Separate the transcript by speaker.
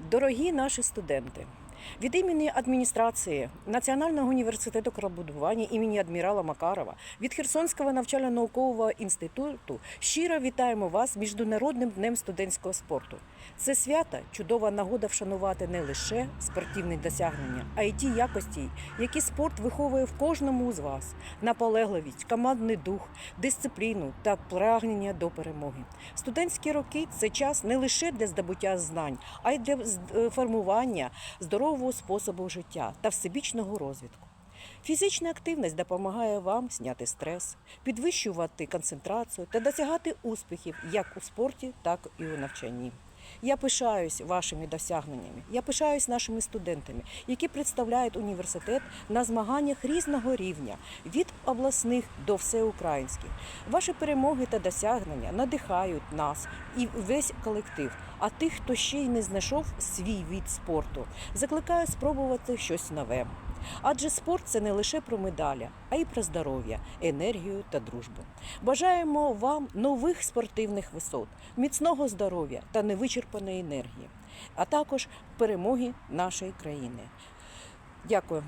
Speaker 1: Дорогі наші студенти, від імені адміністрації Національного університету крабудування імені адмірала Макарова від Херсонського навчально-наукового інституту щиро вітаємо вас Міжнародним днем студентського спорту. Це свято чудова нагода вшанувати не лише спортивні досягнення, а й ті якості, які спорт виховує в кожному з вас: наполегливість, командний дух, дисципліну та прагнення до перемоги. Студентські роки це час не лише для здобуття знань, а й для е, формування здорового способу життя та всебічного розвитку. Фізична активність допомагає вам зняти стрес, підвищувати концентрацію та досягати успіхів як у спорті, так і у навчанні. Я пишаюсь вашими досягненнями. Я пишаюсь нашими студентами, які представляють університет на змаганнях різного рівня від обласних до всеукраїнських. Ваші перемоги та досягнення надихають нас і весь колектив. А тих, хто ще й не знайшов свій від спорту, закликаю спробувати щось нове. Адже спорт це не лише про медалі, а й про здоров'я, енергію та дружбу. Бажаємо вам нових спортивних висот, міцного здоров'я та невичерпаної енергії, а також перемоги нашої країни. Дякую.